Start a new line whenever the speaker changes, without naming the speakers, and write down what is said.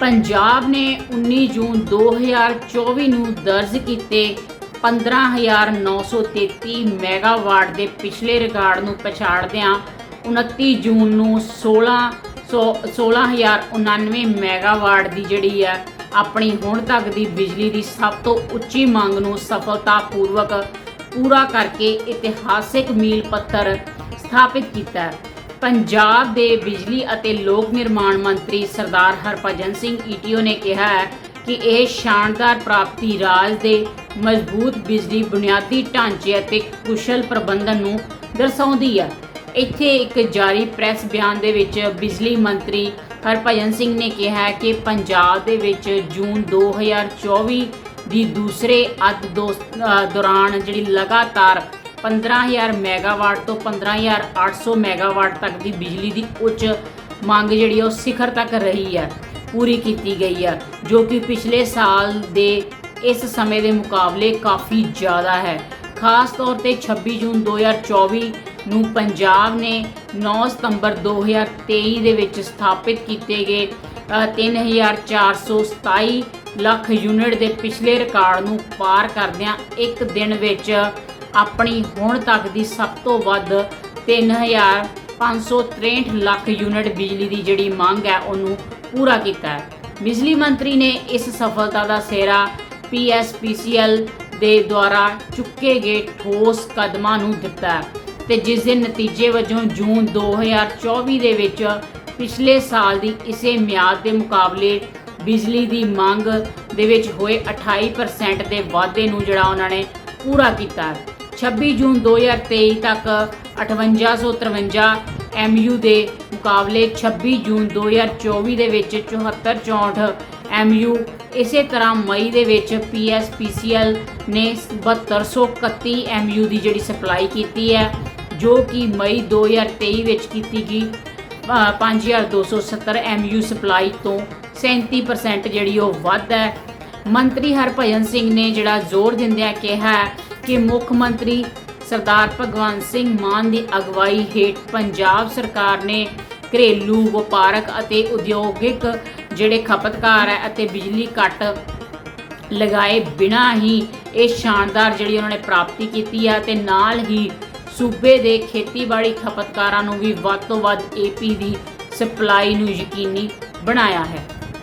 ਪੰਜਾਬ ਨੇ 19 ਜੂਨ 2024 ਨੂੰ ਦਰਜ ਕੀਤੇ 15933 ਮੈਗਾਵਾਟ ਦੇ ਪਿਛਲੇ ਰਿਕਾਰਡ ਨੂੰ ਪਛਾੜਦਿਆਂ 29 ਜੂਨ ਨੂੰ 16 16099 ਮੈਗਾਵਾਟ ਦੀ ਜਿਹੜੀ ਹੈ, ਆਪਣੀ ਹੁਣ ਤੱਕ ਦੀ ਬਿਜਲੀ ਦੀ ਸਭ ਤੋਂ ਉੱਚੀ ਮੰਗ ਨੂੰ ਸਫਲਤਾਪੂਰਵਕ ਪੂਰਾ ਕਰਕੇ ਇਤਿਹਾਸਿਕ ਮੀਲ ਪੱਥਰ ਸਥਾਪਿਤ ਕੀਤਾ ਹੈ। ਪੰਜਾਬ ਦੇ ਬਿਜਲੀ ਅਤੇ ਲੋਕ ਨਿਰਮਾਣ ਮੰਤਰੀ ਸਰਦਾਰ ਹਰਭਜਨ ਸਿੰਘ ਈਟੀਓ ਨੇ ਕਿਹਾ ਹੈ ਕਿ ਇਹ ਸ਼ਾਨਦਾਰ ਪ੍ਰਾਪਤੀ ਰਾਜ ਦੇ ਮਜ਼ਬੂਤ ਬਿਜਲੀ ਬੁਨਿਆਦੀ ਢਾਂਚੇ ਅਤੇ ਕੁਸ਼ਲ ਪ੍ਰਬੰਧਨ ਨੂੰ ਦਰਸਾਉਂਦੀ ਹੈ। ਇੱਥੇ ਇੱਕ ਜਾਰੀ ਪ੍ਰੈਸ ਬਿਆਨ ਦੇ ਵਿੱਚ ਬਿਜਲੀ ਮੰਤਰੀ ਹਰਭਜਨ ਸਿੰਘ ਨੇ ਕਿਹਾ ਕਿ ਪੰਜਾਬ ਦੇ ਵਿੱਚ ਜੂਨ 2024 ਦੀ ਦੂਸਰੇ ਅੱਧ ਦੋ- ਦੌਰਾਨ ਜਿਹੜੀ ਲਗਾਤਾਰ 15000 ਮੈਗਾਵਾਟ ਤੋਂ 15800 ਮੈਗਾਵਾਟ ਤੱਕ ਦੀ ਬਿਜਲੀ ਦੀ ਉੱਚ ਮੰਗ ਜਿਹੜੀ ਉਹ ਸਿਖਰ ਤੱਕ ਰਹੀ ਹੈ ਪੂਰੀ ਕੀਤੀ ਗਈ ਹੈ ਜੋ ਕਿ ਪਿਛਲੇ ਸਾਲ ਦੇ ਇਸ ਸਮੇਂ ਦੇ ਮੁਕਾਬਲੇ ਕਾਫੀ ਜ਼ਿਆਦਾ ਹੈ। ਖਾਸ ਤੌਰ ਤੇ 26 ਜੂਨ 2024 ਨੂੰ ਪੰਜਾਬ ਨੇ 9 ਸਤੰਬਰ 2023 ਦੇ ਵਿੱਚ ਸਥਾਪਿਤ ਕੀਤੇ ਗਏ ਅ, 3427 ਲੱਖ ਯੂਨਿਟ ਦੇ ਪਿਛਲੇ ਰਿਕਾਰਡ ਨੂੰ ਪਾਰ ਕਰਦਿਆਂ ਇੱਕ ਦਿਨ ਵਿੱਚ ਆਪਣੀ ਹੁਣ ਤੱਕ ਦੀ ਸਭ ਤੋਂ ਵੱਧ 3563 ਲੱਖ ਯੂਨਿਟ ਬਿਜਲੀ ਦੀ ਜਿਹੜੀ ਮੰਗ ਹੈ, ਉਹਨੂੰ ਪੂਰਾ ਕੀਤਾ ਹੈ। ਬਿਜਲੀ ਮੰਤਰੀ ਨੇ ਇਸ ਸਫਲਤਾ ਦਾ ਸਿਹਰਾ ਪੀਐਸਪੀਸੀਐਲ ਦੇ ਦੁਆਰਾ ਚੁੱਕੇ ਗਏ ਠੋਸ ਕਦਮਾਂ ਨੂੰ ਦਿੱਤਾ ਹੈ ਤੇ ਜਿਸ ਦੇ ਨਤੀਜੇ ਵਜੋਂ ਜੂਨ 2024 ਦੇ ਵਿੱਚ ਪਿਛਲੇ ਸਾਲ ਦੀ ਇਸੇ ਮਿਆਦ ਦੇ ਮੁਕਾਬਲੇ ਬਿਜਲੀ ਦੀ ਮੰਗ ਦੇ ਵਿੱਚ ਹੋਏ 28% ਦੇ ਵਾਧੇ ਨੂੰ ਜਿਹੜਾ ਉਹਨਾਂ ਨੇ ਪੂਰਾ ਕੀਤਾ 26 ਜੂਨ 2023 ਤੱਕ 5853 MU ਦੇ ਮੁਕਾਬਲੇ 26 ਜੂਨ 2024 ਦੇ ਵਿੱਚ 7464 MU ਇਸੇ ਤਰ੍ਹਾਂ ਮਈ ਦੇ ਵਿੱਚ PSPCL ਨੇ 7231 MU ਦੀ ਜਿਹੜੀ ਸਪਲਾਈ ਕੀਤੀ ਹੈ ਜੋ ਕਿ ਮਈ 2023 ਵਿੱਚ ਕੀਤੀ ਗਈ। ਅ, 5270 MU ਸਪਲਾਈ ਤੋਂ 37% ਜਿਹੜੀ ਉਹ ਵੱਧ ਹੈ। ਮੰਤਰੀ ਹਰਭਜਨ ਸਿੰਘ ਨੇ ਜਿਹੜਾ ਜ਼ੋਰ ਦਿੰਦਿਆਂ ਕਿਹਾ ਕਿ ਮੁੱਖ ਮੰਤਰੀ ਸਰਦਾਰ ਭਗਵੰਤ ਸਿੰਘ ਮਾਨ ਦੀ ਅਗਵਾਈ ਹੇਠ ਪੰਜਾਬ ਸਰਕਾਰ ਨੇ ਘਰੇਲੂ ਵਪਾਰਕ ਅਤੇ ਉਦਯੋਗਿਕ ਜਿਹੜੇ ਖਪਤਕਾਰ ਹੈ ਅਤੇ ਬਿਜਲੀ ਕੱਟ ਲਗਾਏ ਬਿਨਾ ਹੀ ਇਹ ਸ਼ਾਨਦਾਰ ਜਿਹੜੀ ਉਹਨਾਂ ਨੇ ਪ੍ਰਾਪਤੀ ਕੀਤੀ ਹੈ ਤੇ ਨਾਲ ਹੀ ਸੂਬੇ ਦੇ ਖੇਤੀਬਾੜੀ ਖਪਤਕਾਰਾਂ ਨੂੰ ਵੀ ਵੱਧ ਤੋਂ ਵੱਧ ਏਪੀ ਦੀ ਸਪਲਾਈ ਨੂੰ ਯਕੀਨੀ ਬਣਾਇਆ ਹੈ।